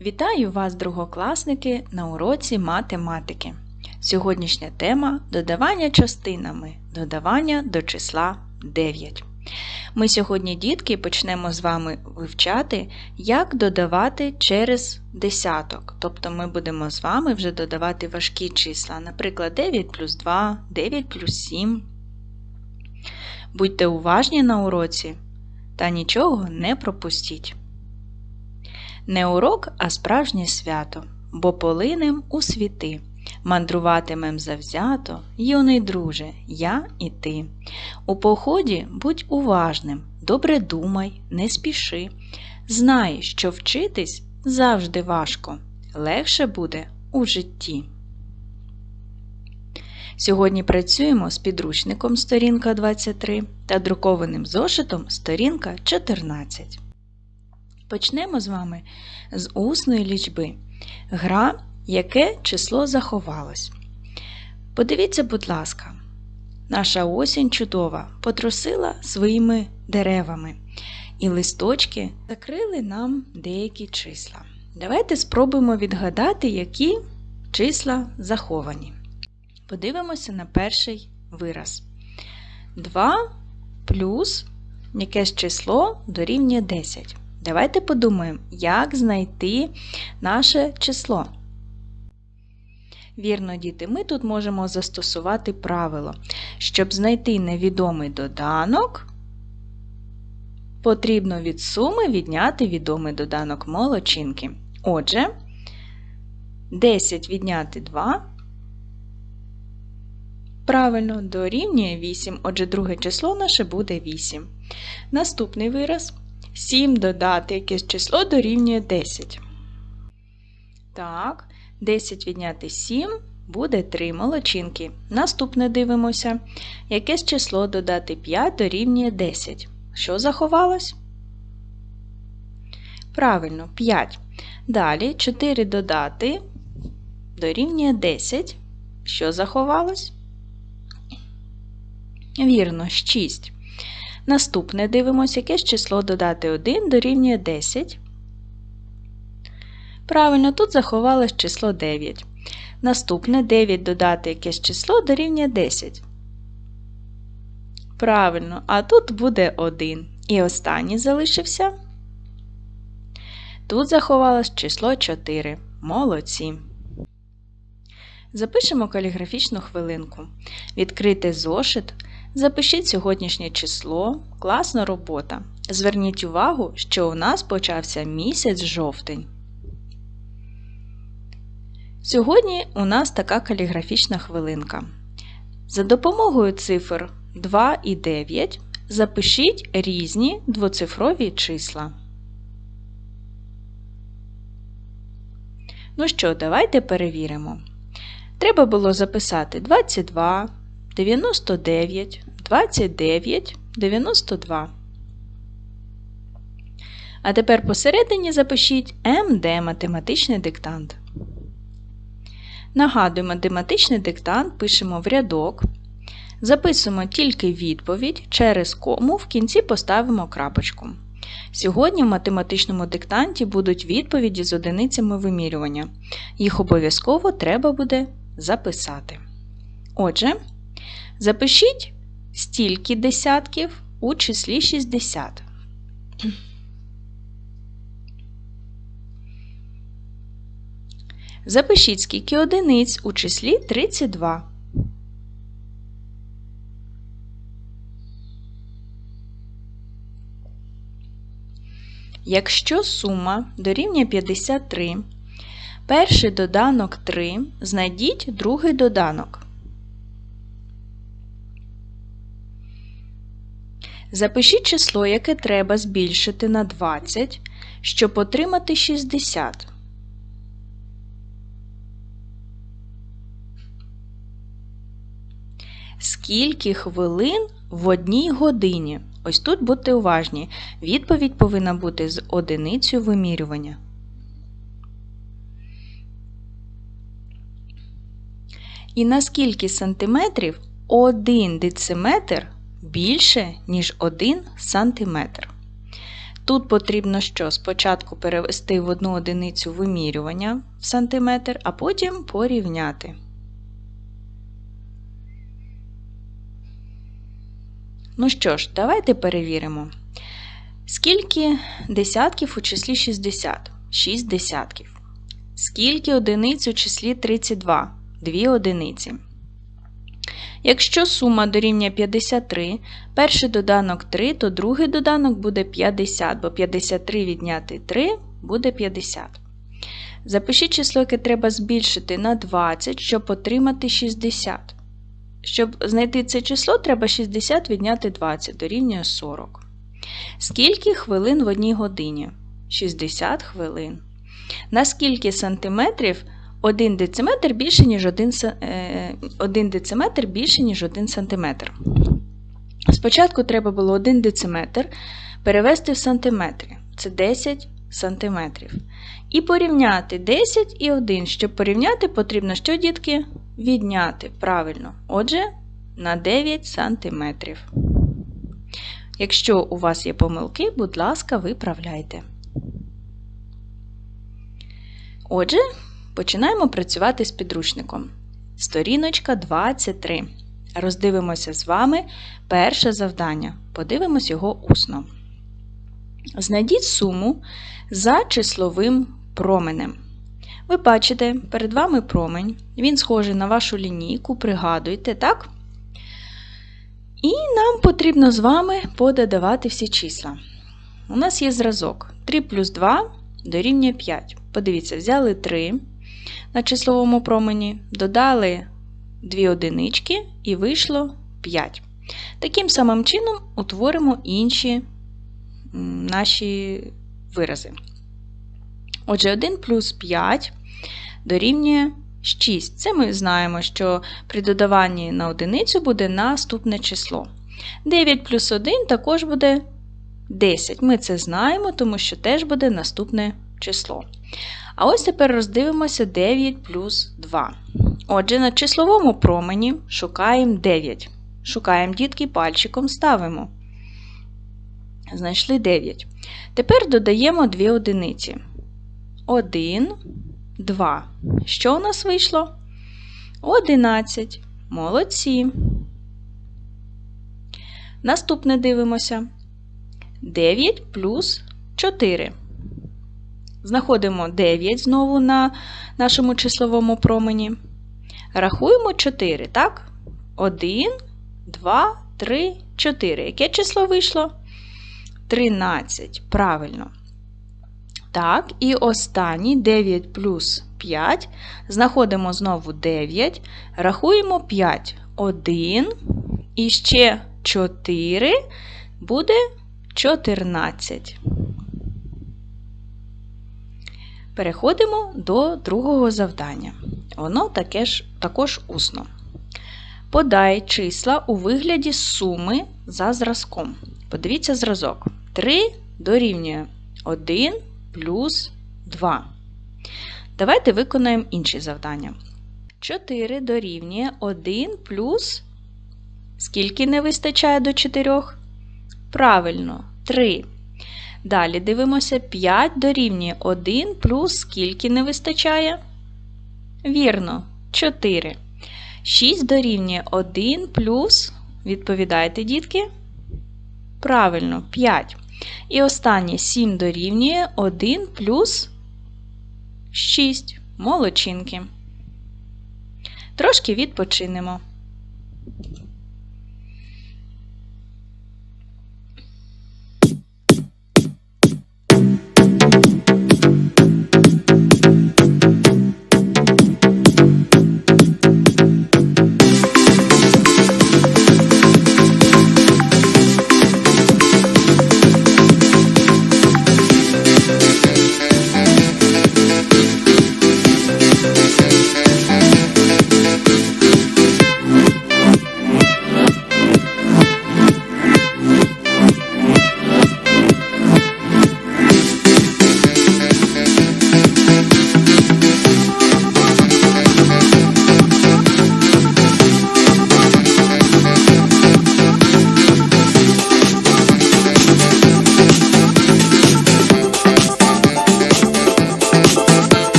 Вітаю вас, другокласники, на уроці математики. Сьогоднішня тема додавання частинами, додавання до числа 9. Ми сьогодні, дітки, почнемо з вами вивчати, як додавати через десяток. Тобто ми будемо з вами вже додавати важкі числа, наприклад, 9 плюс 2, 9 плюс 7. Будьте уважні на уроці та нічого не пропустіть. Не урок, а справжнє свято, бо полинем у світи. Мандруватимем завзято, юний друже, я і ти. У поході будь уважним, добре думай, не спіши. Знай, що вчитись завжди важко, легше буде у житті. Сьогодні працюємо з підручником сторінка 23 та друкованим зошитом сторінка 14. Почнемо з вами з усної лічби. Гра, яке число заховалось. Подивіться, будь ласка, наша осінь чудова потрусила своїми деревами, і листочки закрили нам деякі числа. Давайте спробуємо відгадати, які числа заховані. Подивимося на перший вираз. 2 плюс якесь число дорівнює 10. Давайте подумаємо, як знайти наше число. Вірно, діти, ми тут можемо застосувати правило. Щоб знайти невідомий доданок, потрібно від суми відняти відомий доданок молочинки. Отже, 10 відняти 2. Правильно, дорівнює 8. Отже, друге число наше буде 8. Наступний вираз 7 додати якесь число дорівнює 10. Так, 10 відняти 7 буде 3 молочинки. Наступне дивимося. Якесь число додати 5 дорівнює 10. Що заховалось? Правильно, 5. Далі 4 додати дорівнює 10. Що заховалось? Вірно, 6. Наступне дивимося, яке ж число додати 1 дорівнює 10. Правильно, тут заховалось число 9. Наступне 9 додати якесь число дорівнює 10. Правильно, а тут буде 1. І останній залишився. Тут заховалось число 4. Молодці. Запишемо каліграфічну хвилинку. Відкрити зошит. Запишіть сьогоднішнє число, класна робота. Зверніть увагу, що у нас почався місяць жовтень. Сьогодні у нас така каліграфічна хвилинка. За допомогою цифр 2 і 9 запишіть різні двоцифрові числа. Ну що, давайте перевіримо. Треба було записати 22, 99, 29, 92. А тепер посередині запишіть МД математичний диктант. Нагадую, математичний диктант пишемо в рядок. Записуємо тільки відповідь через кому в кінці поставимо крапочку. Сьогодні в математичному диктанті будуть відповіді з одиницями вимірювання. Їх обов'язково треба буде записати. Отже, запишіть стільки десятків у числі 60. Запишіть скільки одиниць у числі 32. Якщо сума дорівнює 53, перший доданок 3, знайдіть другий доданок. Запишіть число, яке треба збільшити на 20, щоб отримати 60. Скільки хвилин в одній годині? Ось тут будьте уважні. Відповідь повинна бути з одиницею вимірювання. І на скільки сантиметрів 1 дециметр більше, ніж 1 сантиметр? Тут потрібно що? Спочатку перевести в одну одиницю вимірювання в сантиметр, а потім порівняти. Ну що ж, давайте перевіримо. Скільки десятків у числі 60? 6 десятків. Скільки одиниць у числі 32? 2 одиниці. Якщо сума дорівнює 53, перший доданок 3, то другий доданок буде 50, бо 53 відняти 3 буде 50. Запишіть число, яке треба збільшити на 20, щоб отримати 60. Щоб знайти це число, треба 60 відняти 20 дорівнює 40. Скільки хвилин в одній годині? 60 хвилин. На скільки сантиметрів 1 дециметр більше, ніж 1, 1 дециметр більше, ніж 1 сантиметр? Спочатку треба було 1 дециметр перевести в сантиметри. Це 10 сантиметрів. І порівняти 10 і 1. Щоб порівняти, потрібно що, дітки? Відняти. Правильно. Отже, на 9 сантиметрів. Якщо у вас є помилки, будь ласка, виправляйте. Отже, починаємо працювати з підручником. Сторіночка 23. Роздивимося з вами перше завдання. Подивимось його усно. Знайдіть суму за числовим променем. Ви бачите, перед вами промень. Він схожий на вашу лінійку, пригадуйте, так? І нам потрібно з вами пододавати всі числа. У нас є зразок 3 плюс 2 дорівнює 5. Подивіться, взяли 3 на числовому промені, додали 2 одинички і вийшло 5. Таким самим чином утворимо інші наші вирази. Отже, 1 плюс 5 дорівнює 6. Це ми знаємо, що при додаванні на одиницю буде наступне число. 9 плюс 1 також буде 10. Ми це знаємо, тому що теж буде наступне число. А ось тепер роздивимося 9 плюс 2. Отже, на числовому промені шукаємо 9. Шукаємо дітки, пальчиком ставимо. Знайшли 9. Тепер додаємо 2 одиниці. 1, 2. Що у нас вийшло? 11. Молодці. Наступне дивимося. 9 плюс 4. Знаходимо 9 знову на нашому числовому промені. Рахуємо 4, так? 1, 2, 3, 4. Яке число вийшло? 13. Правильно. Так, і останній 9 плюс 5. Знаходимо знову 9. Рахуємо 5. 1. І ще 4 буде 14. Переходимо до другого завдання. Воно таке ж, також усно. Подай числа у вигляді суми за зразком. Подивіться зразок. 3 дорівнює 1 плюс 2. Давайте виконаємо інші завдання. 4 дорівнює 1 плюс. Скільки не вистачає до 4? Правильно, 3. Далі дивимося 5 дорівнює 1 плюс скільки не вистачає? Вірно, 4. 6 дорівнює 1 плюс, відповідайте, дітки? Правильно, 5. І останнє 7 дорівнює 1 плюс 6. Молодчинки. Трошки відпочинемо.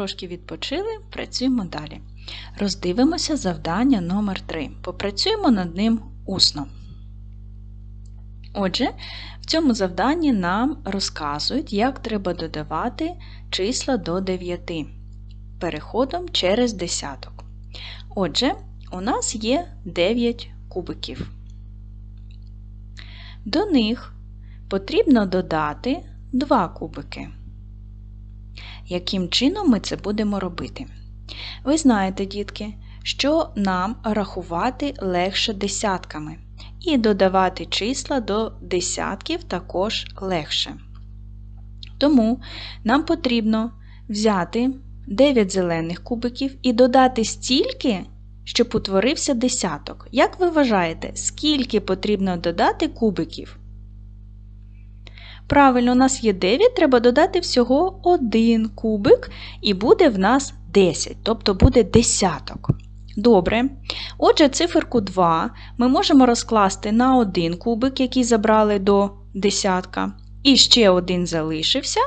Трошки відпочили, працюємо далі. Роздивимося завдання номер 3 Попрацюємо над ним усно. Отже, в цьому завданні нам розказують, як треба додавати числа до 9 переходом через десяток. Отже, у нас є 9 кубиків. До них потрібно додати 2 кубики. Яким чином ми це будемо робити? Ви знаєте, дітки, що нам рахувати легше десятками, і додавати числа до десятків також легше. Тому нам потрібно взяти 9 зелених кубиків і додати стільки, щоб утворився десяток. Як ви вважаєте, скільки потрібно додати кубиків? Правильно, у нас є 9, треба додати всього 1 кубик, і буде в нас 10, тобто буде десяток. Добре. Отже, циферку 2 ми можемо розкласти на один кубик, який забрали до десятка, і ще один залишився,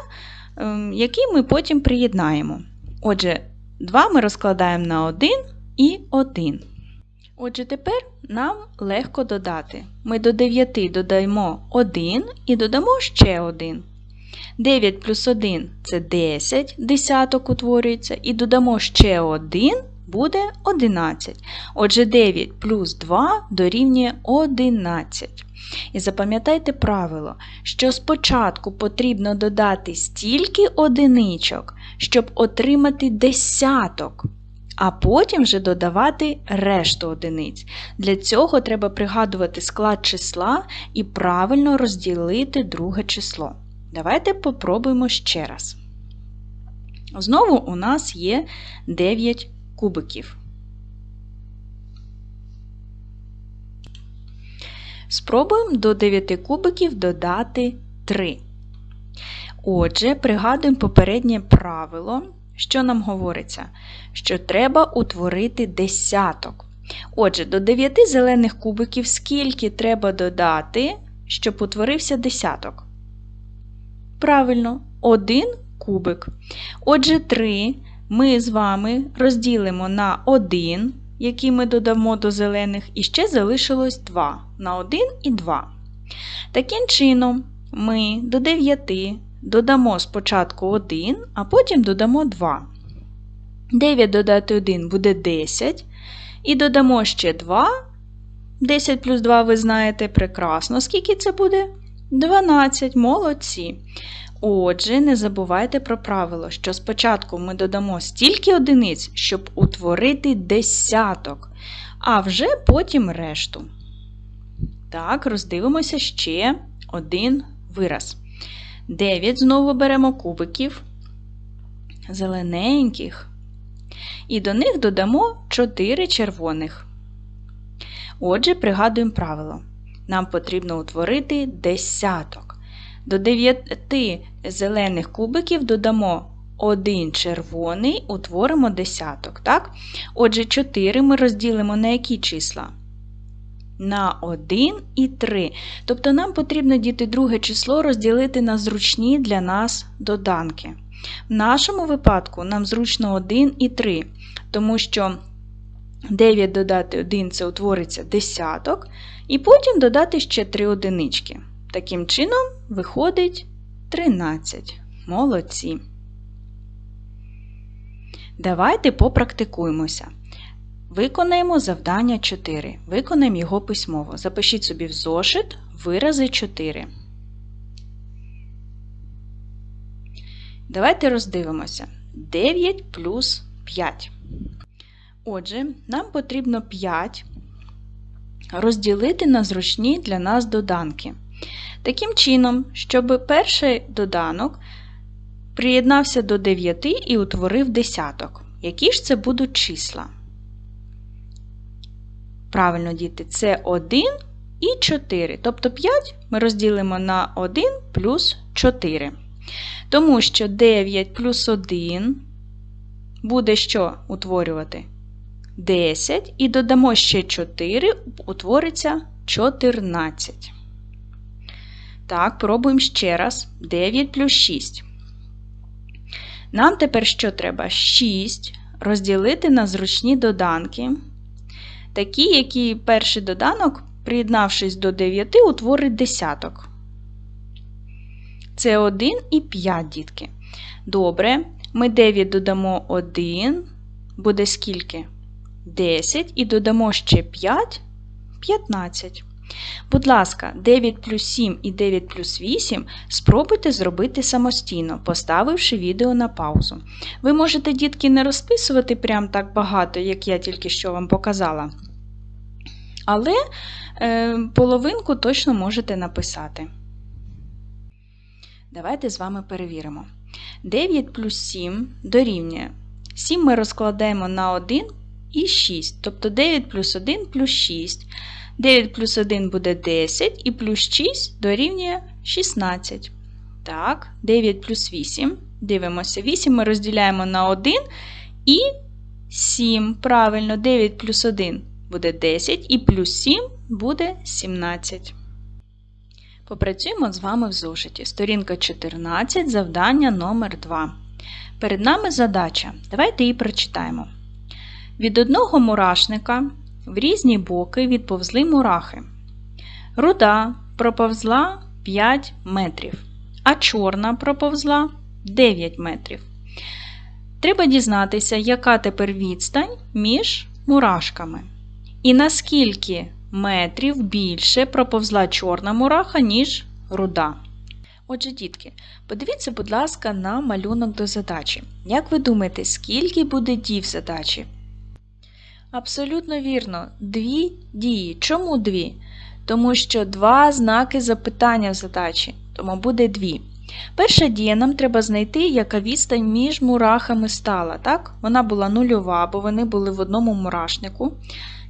ем, який ми потім приєднаємо. Отже, 2 ми розкладаємо на 1 і 1. Отже, тепер нам легко додати. Ми до 9 додаємо 1 і додамо ще 1. 9 плюс 1 це 10, десяток утворюється, і додамо ще 1 буде 11. Отже, 9 плюс 2 дорівнює 11. І запам'ятайте правило, що спочатку потрібно додати стільки одиничок, щоб отримати десяток а потім вже додавати решту одиниць. Для цього треба пригадувати склад числа і правильно розділити друге число. Давайте попробуємо ще раз. Знову у нас є 9 кубиків. Спробуємо до 9 кубиків додати 3. Отже, пригадуємо попереднє правило. Що нам говориться? Що треба утворити десяток. Отже, до 9 зелених кубиків скільки треба додати, щоб утворився десяток? Правильно, один кубик. Отже, 3 ми з вами розділимо на 1, який ми додамо до зелених, і ще залишилось 2 на 1 і 2. Таким чином, ми до 9 додамо спочатку 1, а потім додамо 2. 9 додати 1 буде 10. І додамо ще 2. 10 плюс 2 ви знаєте прекрасно. Скільки це буде? 12. Молодці. Отже, не забувайте про правило, що спочатку ми додамо стільки одиниць, щоб утворити десяток, а вже потім решту. Так, роздивимося ще один вираз. 9 знову беремо кубиків, зелененьких, і до них додамо 4 червоних. Отже, пригадуємо правило. Нам потрібно утворити десяток. До 9 зелених кубиків додамо 1 червоний, утворимо десяток. Так? Отже, 4 ми розділимо на які числа? На 1 і 3. Тобто нам потрібно діти друге число розділити на зручні для нас доданки. В нашому випадку нам зручно 1 і 3, тому що 9 додати 1 це утвориться десяток, і потім додати ще 3 одинички. Таким чином, виходить 13. Молодці. Давайте попрактикуємося. Виконаємо завдання 4. Виконаємо його письмово. Запишіть собі в зошит вирази 4. Давайте роздивимося. 9 плюс 5. Отже, нам потрібно 5 розділити на зручні для нас доданки. Таким чином, щоб перший доданок приєднався до 9 і утворив десяток. Які ж це будуть числа? Правильно, діти, це 1 і 4. Тобто 5 ми розділимо на 1 плюс 4. Тому що 9 плюс 1 буде що утворювати? 10. І додамо ще 4, утвориться 14. Так, пробуємо ще раз. 9 плюс 6. Нам тепер що треба? 6 розділити на зручні доданки. Такі, які перший доданок, приєднавшись до 9, утворить десяток. Це 1 і 5 дітки. Добре, ми 9 додамо 1, буде скільки? 10 і додамо ще 5 15. Будь ласка, 9 плюс 7 і 9 плюс 8 спробуйте зробити самостійно, поставивши відео на паузу. Ви можете, дітки, не розписувати прям так багато, як я тільки що вам показала. Але е, половинку точно можете написати. Давайте з вами перевіримо. 9 плюс 7 дорівнює. 7 ми розкладаємо на 1 і 6, тобто 9 плюс 1 плюс 6. 9 плюс 1 буде 10 і плюс 6 дорівнює 16. Так, 9 плюс 8. Дивимося, 8 ми розділяємо на 1 і 7. Правильно, 9 плюс 1 буде 10 і плюс 7 буде 17. Попрацюємо з вами в зошиті. Сторінка 14, завдання номер 2 Перед нами задача. Давайте її прочитаємо. Від одного мурашника в різні боки відповзли мурахи. Руда проповзла 5 метрів, а чорна проповзла 9 метрів. Треба дізнатися, яка тепер відстань між мурашками. І наскільки метрів більше проповзла чорна мураха, ніж руда. Отже, дітки, подивіться, будь ласка, на малюнок до задачі. Як ви думаєте, скільки буде дій в задачі? Абсолютно вірно, дві дії. Чому дві? Тому що два знаки запитання в задачі, тому буде дві. Перша дія нам треба знайти, яка відстань між мурахами стала. так? Вона була нульова, бо вони були в одному мурашнику.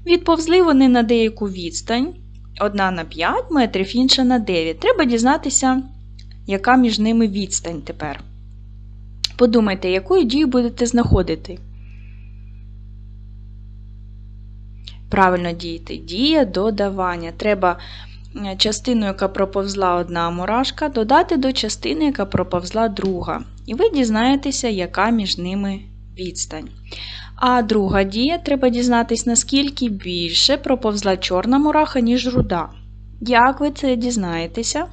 Відповзли вони на деяку відстань. Одна на 5 метрів, інша на 9. Треба дізнатися, яка між ними відстань тепер. Подумайте, якою дію будете знаходити. Правильно діяти. Дія додавання. Треба е, частину, яка проповзла одна мурашка, додати до частини, яка проповзла друга. І ви дізнаєтеся, яка між ними відстань. А друга дія треба дізнатися, наскільки більше проповзла чорна мураха, ніж руда. Як ви це дізнаєтеся?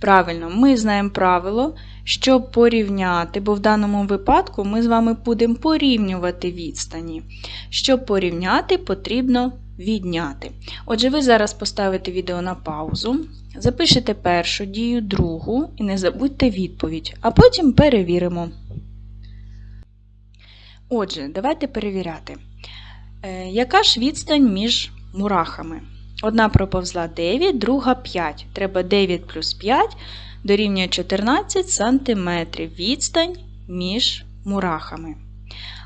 Правильно, ми знаємо правило, щоб порівняти, бо в даному випадку ми з вами будемо порівнювати відстані. Щоб порівняти, потрібно відняти. Отже, ви зараз поставите відео на паузу, запишете першу дію, другу і не забудьте відповідь, а потім перевіримо. Отже, давайте перевіряти. Е, яка ж відстань між мурахами? Одна проповзла 9, друга 5. Треба 9 плюс 5 дорівнює 14 см відстань між мурахами.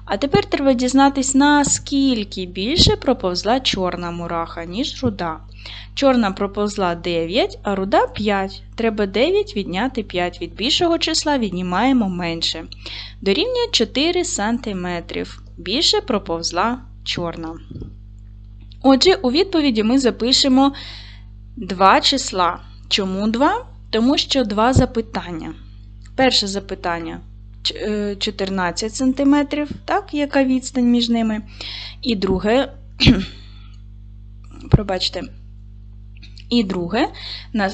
А тепер треба дізнатися, наскільки більше проповзла чорна мураха, ніж руда. Чорна проповзла 9, а руда 5. Треба 9 відняти 5. Від більшого числа віднімаємо менше. Дорівнює 4 см. Більше проповзла чорна. Отже, у відповіді ми запишемо два числа. Чому два? Тому що два запитання. Перше запитання 14 см, так, яка відстань між ними. І друге, пробачте, і друге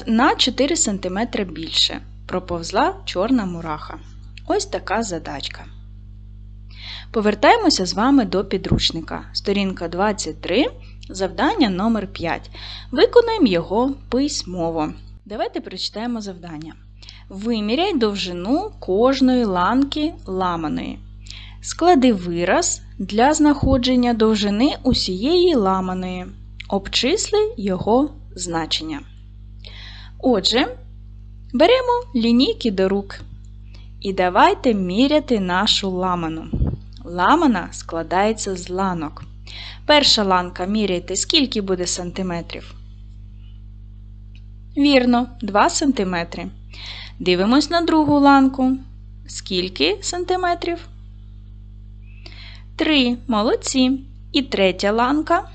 на 4 см більше. Проповзла чорна мураха. Ось така задачка. Повертаємося з вами до підручника. Сторінка 23, завдання номер 5 Виконаємо його письмово. Давайте прочитаємо завдання. Виміряй довжину кожної ланки ламаної. Склади вираз для знаходження довжини усієї ламаної. Обчисли його значення. Отже, беремо лінійки до рук. І давайте міряти нашу ламану. Ламана складається з ланок. Перша ланка міряйте, скільки буде сантиметрів. Вірно, 2 см. Дивимось на другу ланку. Скільки сантиметрів? 3. Молодці. І третя ланка.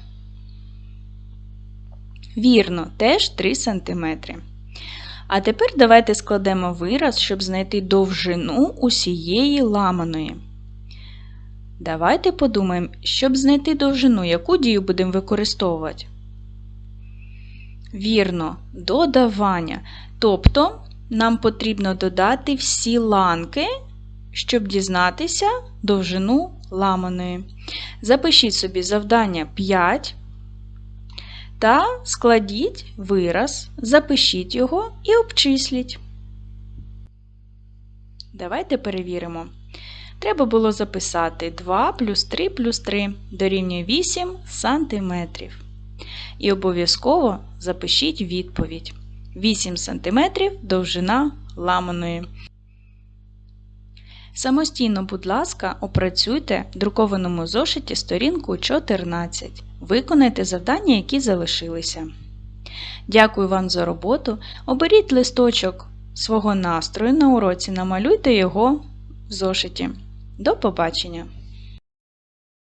Вірно, теж 3 см. А тепер давайте складемо вираз, щоб знайти довжину усієї ламаної. Давайте подумаємо, щоб знайти довжину, яку дію будемо використовувати. Вірно, додавання. Тобто нам потрібно додати всі ланки, щоб дізнатися довжину ламаної. Запишіть собі завдання 5 та складіть вираз, запишіть його і обчисліть. Давайте перевіримо. Треба було записати 2 плюс 3 плюс 3 дорівнює 8 см. І обов'язково запишіть відповідь. 8 см довжина ламаної. Самостійно, будь ласка, опрацюйте в друкованому зошиті сторінку 14. Виконайте завдання, які залишилися. Дякую вам за роботу. Оберіть листочок свого настрою на уроці, намалюйте його в зошиті. До побачення!